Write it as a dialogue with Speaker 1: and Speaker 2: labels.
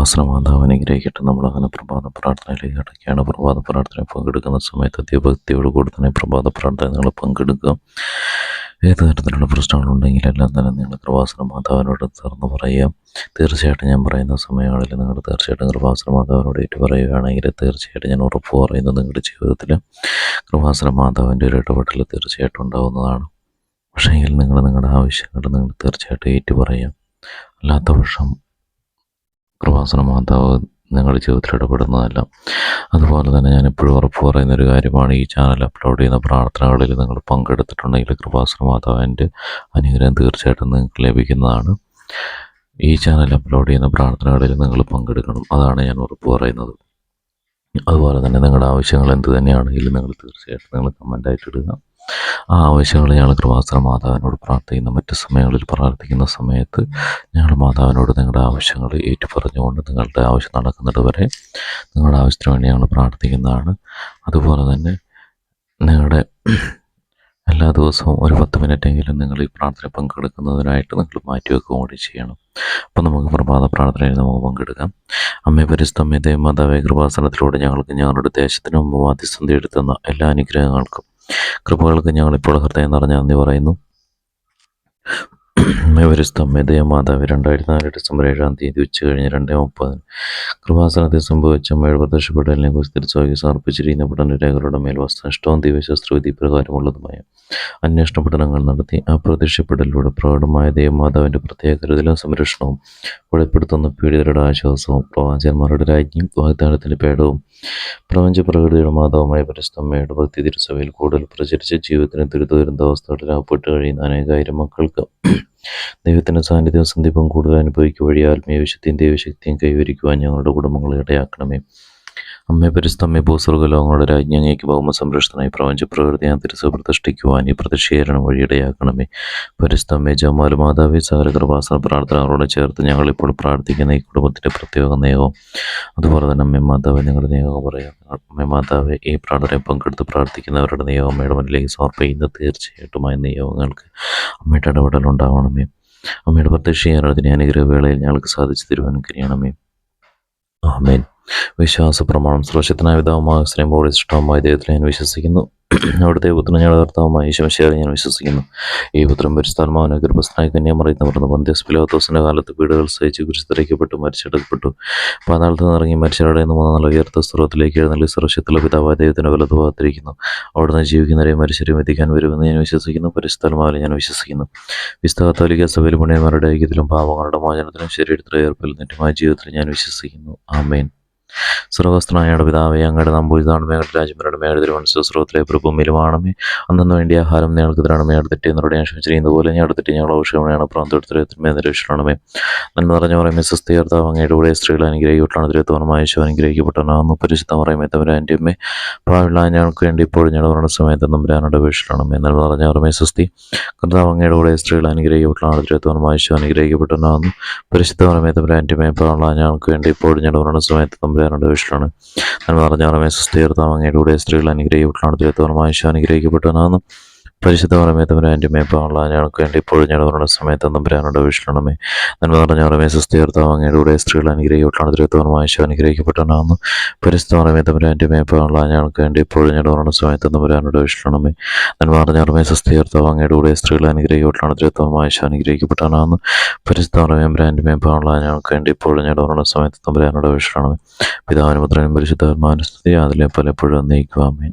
Speaker 1: കൃപാസന അനുഗ്രഹിക്കട്ടെ. നമ്മളങ്ങനെ പ്രഭാത പ്രാർത്ഥനയിലേക്ക് കിടക്കുകയാണ്. പ്രഭാത പ്രാർത്ഥനയിൽ പങ്കെടുക്കുന്ന സമയത്ത് അത്യഭക്തിയോട് കൂടി തന്നെ പ്രഭാത പ്രാർത്ഥന നിങ്ങൾ പങ്കെടുക്കുക. ഏത് തരത്തിലുള്ള പ്രശ്നങ്ങളുണ്ടെങ്കിൽ എല്ലാം തന്നെ നിങ്ങൾ കൃപാസന മാതാവിനോട് തുറന്ന് പറയുക. തീർച്ചയായിട്ടും ഞാൻ പറയുന്ന സമയങ്ങളിൽ നിങ്ങൾ തീർച്ചയായിട്ടും കൃപാസന മാതാവിനോട് ഏറ്റു പറയുകയാണെങ്കിൽ തീർച്ചയായിട്ടും ഞാൻ ഉറപ്പ് പറയുന്നത് നിങ്ങളുടെ ജീവിതത്തിൽ കൃപാസന മാതാവിന്റെ ഒരു ഇടപെടൽ തീർച്ചയായിട്ടും ഉണ്ടാവുന്നതാണ്. പക്ഷേങ്കിൽ നിങ്ങൾ നിങ്ങളുടെ ആവശ്യങ്ങൾ നിങ്ങൾ തീർച്ചയായിട്ടും ഏറ്റു പറയുക അല്ലാത്ത പക്ഷം കൃപാസന മാതാവ് നിങ്ങളുടെ ജീവിതത്തിൽ ഇടപെടുന്നതല്ല. അതുപോലെ തന്നെ ഞാൻ എപ്പോഴും ഉറപ്പ് പറയുന്ന ഒരു കാര്യമാണ് ഈ ചാനൽ അപ്ലോഡ് ചെയ്യുന്ന പ്രാർത്ഥനകളിൽ നിങ്ങൾ പങ്കെടുത്തിട്ടുണ്ടെങ്കിൽ കൃപാസന മാതാവിന്റെ അനുഗ്രഹം തീർച്ചയായിട്ടും നിങ്ങൾക്ക് ലഭിക്കുന്നതാണ്. ഈ ചാനൽ അപ്ലോഡ് ചെയ്യുന്ന പ്രാർത്ഥനകളിൽ നിങ്ങൾ പങ്കെടുക്കണം അതാണ് ഞാൻ ഉറപ്പ് പറയുന്നത്. അതുപോലെ തന്നെ നിങ്ങളുടെ ആവശ്യങ്ങൾ എന്ത് തന്നെയാണെങ്കിലും നിങ്ങൾ തീർച്ചയായിട്ടും നിങ്ങൾ കമന്റായിട്ട് ഇടുക. ആ ആവശ്യങ്ങൾ ഞങ്ങൾ കൃപാസന മാതാവിനോട് പ്രാർത്ഥിക്കുന്ന. മറ്റ് സമയങ്ങളിൽ പ്രാർത്ഥിക്കുന്ന സമയത്ത് ഞങ്ങൾ മാതാവിനോട് നിങ്ങളുടെ ആവശ്യങ്ങൾ ഏറ്റു പറഞ്ഞുകൊണ്ട് നിങ്ങളുടെ ആവശ്യം നടക്കുന്നത് വരെ നിങ്ങളുടെ ആവശ്യത്തിന് വേണ്ടി ഞങ്ങൾ പ്രാർത്ഥിക്കുന്നതാണ്. അതുപോലെ തന്നെ നിങ്ങളുടെ എല്ലാ ദിവസവും ഒരു പത്ത് മിനിറ്റെങ്കിലും നിങ്ങൾ ഈ പ്രാർത്ഥന പങ്കെടുക്കുന്നതിനായിട്ട് നിങ്ങൾ മാറ്റിവെക്കുക കൂടി ചെയ്യണം. അപ്പം നമുക്ക് പ്രഭാത പ്രാർത്ഥനയിൽ നമുക്ക് പങ്കെടുക്കാം. അമ്മേ പരിസ്ഥമ്മേ ദേവമാതാവേ കൃപാസനത്തിലൂടെ ഞങ്ങൾക്ക് ഞങ്ങളുടെ ദേശത്തിനും വാദ്യസന്ധി എടുത്തുന്ന എല്ലാ അനുഗ്രഹങ്ങൾക്കും കൃപകൾക്ക് ഞങ്ങളിപ്പോൾ ഹൃദയം നിറഞ്ഞ നന്ദി പറയുന്നു. മേവരിസ്തമ്മ മാതാവ് രണ്ടായിരത്തി നാല് ഡിസംബർ ഏഴാം തീയതി ഉച്ച കഴിഞ്ഞ് രണ്ടേ മുപ്പതിന് കൃപാസനത്തിൽ സംഭവിച്ച അമ്മയുടെ പ്രത്യക്ഷപ്പെടലിനെ കുറിച്ച് തിരിച്ചുവാക്കി സമർപ്പിച്ചിരിക്കുന്ന പഠനരേഖകളുടെ മേൽ വസ്തുനിഷ്ഠവും ദിവ്യശാസ്ത്രവിധി പ്രകാരമുള്ളതുമായ അന്വേഷണ പഠനങ്ങൾ നടത്തി ആ പ്രത്യക്ഷപ്പെടലിലൂടെ പ്രകടമായ ദേവമാതാവിന്റെ പ്രത്യേക കരുതലും സംരക്ഷണവും വെളിപ്പെടുത്തുന്ന പീഡിതരുടെ ആശ്വാസവും പ്രവാചകന്മാരുടെ രാജ്ഞിയും വാഗ്ദാനത്തിന്റെ പേടവും പ്രപഞ്ച പ്രകൃതിയുടെ മാതാവുമായ പരിസ്ഥമ്മയുടെ ഭക്തി തിരുസഭയിൽ കൂടുതൽ പ്രചരിച്ച ജീവിതത്തിന് ദുരിതവരുന്ന അവസ്ഥകളിൽ അകപ്പെട്ട് കഴിയുന്ന അനേകായിരം മക്കൾക്ക് ദൈവത്തിന്റെ സാന്നിധ്യവും സന്ദീപം കൂടുതൽ അനുഭവിക്കുക വഴി ആത്മീയ വിശുദ്ധിയും ദൈവശക്തിയും കൈവരിക്കുവാൻ ഞങ്ങളുടെ കുടുംബങ്ങളെ ഇടയാക്കണമേ. അമ്മേ പരിസ്ഥമ്മ ഭൂസ്വർഗ ലോകങ്ങളുടെ രാജ്ഞി അങ്ങേക്ക് ഭൗമ സംരക്ഷണമായി പ്രപഞ്ച പ്രകൃതി തിരിച്ചു പ്രതിഷ്ഠിക്കുവാൻ ഈ പ്രതിഷേധനം വഴി ഇടയാക്കണമേ. പരിസ്ഥമ്മേ ജമാൽ മാതാവി സകല കൃപാസന പ്രാർത്ഥനകളോട് ചേർത്ത് ഞങ്ങളിപ്പോൾ പ്രാർത്ഥിക്കുന്ന ഈ കുടുംബത്തിന്റെ പ്രത്യേക നിയോഗം. അതുപോലെ തന്നെ അമ്മ മാതാവ് ഞങ്ങളുടെ നിയോഗം പറയാം. അമ്മ മാതാവ് ഈ പ്രാർത്ഥനയെ പങ്കെടുത്ത് പ്രാർത്ഥിക്കുന്നവരുടെ നിയോഗം അല്ലെങ്കിൽ സമർപ്പിക്കുന്ന തീർച്ചയായിട്ടും ആ നിയോഗങ്ങൾക്ക് അമ്മയുടെ ഇടപെടൽ ഉണ്ടാവണമേ. അമ്മയുടെ പ്രത്യക്ഷ ആരാധന അനുഗ്രഹവേളയിൽ ഞങ്ങൾക്ക് സാധിച്ചു തരുവാൻ കരിയണമേ ആമേൻ. വിശ്വാസ പ്രമാണം സുരക്ഷിതനായ പിതാവുമായ സ്നേഹമോട് ഇഷ്ടവുമായ ദൈവത്തിൽ ഞാൻ വിശ്വസിക്കുന്നു. അവിടുത്തെ ഞങ്ങളുടെ കർത്താവുമായ ഈശോശേറെ ഞാൻ വിശ്വസിക്കുന്നു. ഈ പുത്രൻ ഗർഭസ്ഥനായി കന്യാമറിയുന്ന പറഞ്ഞു പന്ത്യസ് പിലോത്തോസിന്റെ കാലത്ത് വീടുകൾ സഹിച്ച് കുരിശിത്തരയ്ക്കപ്പെട്ടു മരിച്ചെടുക്കപ്പെട്ടു. പാതാളത്ത് നിന്നിറങ്ങി മരിച്ചവരുടെ നിന്ന് മൂന്നാം നാൾ ഉയർത്ത സ്ത്രോത്തിലേക്ക് എഴുന്നള്ളി സുരക്ഷിത്തുള്ള പിതാവായ ദൈവത്തിന്റെ വലതു ഭാഗത്തിരിക്കുന്നു. അവിടുന്ന് ജീവിക്കുന്നവരെയും മരിച്ചവരും എത്തിക്കാൻ വരുമെന്ന് ഞാൻ വിശ്വസിക്കുന്നു. പരിസ്ഥാത്മാവിൽ ഞാൻ വിശ്വസിക്കുന്നു. വിസ്ത സഭയിൽ പുണ്യന്മാരുടെ ഐക്യത്തിലും പാപങ്ങളുടെ മോചനത്തിലും ശരീരത്തിലെ ഏർപ്പിൽ നിത്യമായ ജീവിതത്തിൽ ഞാൻ വിശ്വസിക്കുന്നു. ആമേൻ. സർവസ്ത്രനായുടെ പിതാവേ അങ്ങയുടെ നമ്പൂരിതാണ് മേഘയുടെ രാജ്യങ്ങളുടെ മേഘയുടെ തിരുവനന്തപുരത്തിലെ പ്രഭുമിലുമാണമേ അന്നു വേണ്ടി ആഹാരം ഞങ്ങൾക്ക് തരണമേ തെറ്റി എന്നോട് ഞാൻ ക്ഷമിച്ചിരിക്കുന്നത് പോലെ ഞാൻ അടുത്തിട്ട് ഞങ്ങൾ ഔഷധമാണ് പ്രാന്തത്തിലെ നിരീക്ഷണമേ നന്മ നിറഞ്ഞ പറയുമ്പോൾ സ്വസ്ഥീകർത്താവ് അങ്ങയുടെ കൂടെ സ്ത്രീകൾ അനുഗ്രഹിക്കപ്പെട്ടാണ് തിരുത്തോണമായ ശിവ അനുഗ്രഹിക്കപ്പെട്ടാണ് പരിശുദ്ധ പറയുമ്പോൾ തമ്പുരാന്റെ അമ്മേ. പാവിള്ള ഞങ്ങൾക്ക് വേണ്ടി ഇപ്പോഴും ഞങ്ങളുടെ സമയത്ത് നമ്പരാനുടെ വീഴ്ചയിലാണമേ നന്മ നിറഞ്ഞ പറയുമ്പോൾ സുസ്ഥി കർത്താവ് അങ്ങയുടെ കൂടെ സ്ത്രീകൾ അനുഗ്രഹിക്കപ്പെട്ടാണ് തിരുത്തോണമായ ശിവ അനുഗ്രഹിക്കപ്പെട്ടാണ് പരിശുദ്ധ പറയുമ്പോൾ തമ്പുരാന്റെ അമ്മേ. പാവിള്ള ഞങ്ങൾക്ക് വേണ്ടി ഇപ്പോഴും ഞങ്ങളുടെ സമയത്ത് നമ്പുരാനുടെ വിഷയമാണ്. നന്മ നിറഞ്ഞ പറയുമ്പോൾ സുസ്ഥീർത്താവ് അങ്ങയുടെ കൂടെ സ്ത്രീകൾ അനുഗ്രഹിക്കപ്പെട്ടാണ് തിരുത്തോണമായ യേശു അനുഗ്രഹിക്കപ്പെട്ടവനാകുന്നു പരിശുദ്ധ പറമേ തമ്പുരാന്റെ മേപ്പാനുള്ള ഞങ്ങൾക്ക് വേണ്ടി ഇപ്പോഴും ഞങ്ങളുടെ സമയത്ത് തമ്പുരാനോട് വിഷ്ണമേ നന്മ നിറഞ്ഞ പറമേ സുസ്ഥീർത്താവ് അങ്ങയുടെ സ്ത്രീകൾ അനുഗ്രഹിക്കപ്പെട്ടാണ് തിരുവനന്തപുരം ശോ അനുഗ്രഹിക്കപ്പെട്ടാണെന്ന് പരിശുദ്ധ പറമേ തമ്പുരാന്റെ മേപ്പാനുള്ള ഞങ്ങൾക്ക് വേണ്ടി ഇപ്പോഴും ഞങ്ങളുടെ സമയത്ത് തമ്പുരാനോട് വിഷ്ണമേ നന്മ നിറഞ്ഞ പറമേ സുസ്ഥീർത്താവ് അങ്ങയുടെ സ്ത്രീകൾ അനുഗ്രഹിക്കപ്പെട്ടാണ് തിരുവനന്തപുരം ശോ അനുഗ്രഹിക്കപ്പെട്ടാണെന്ന് പരിശുദ്ധ പറമേ ബ്രാൻഡ് മേപ്പാനുള്ള ഞങ്ങൾക്ക് വേണ്ടി ഇപ്പോഴും ഞങ്ങളുടെ സമയത്ത് തമ്പുരാനോട് വിഷ്ണമേ പിതാവിനും പുത്രനും പരിശുദ്ധാത്മാനുസ്തുതി അതിലെ പലപ്പോഴും നയിക്കുവാമേൻ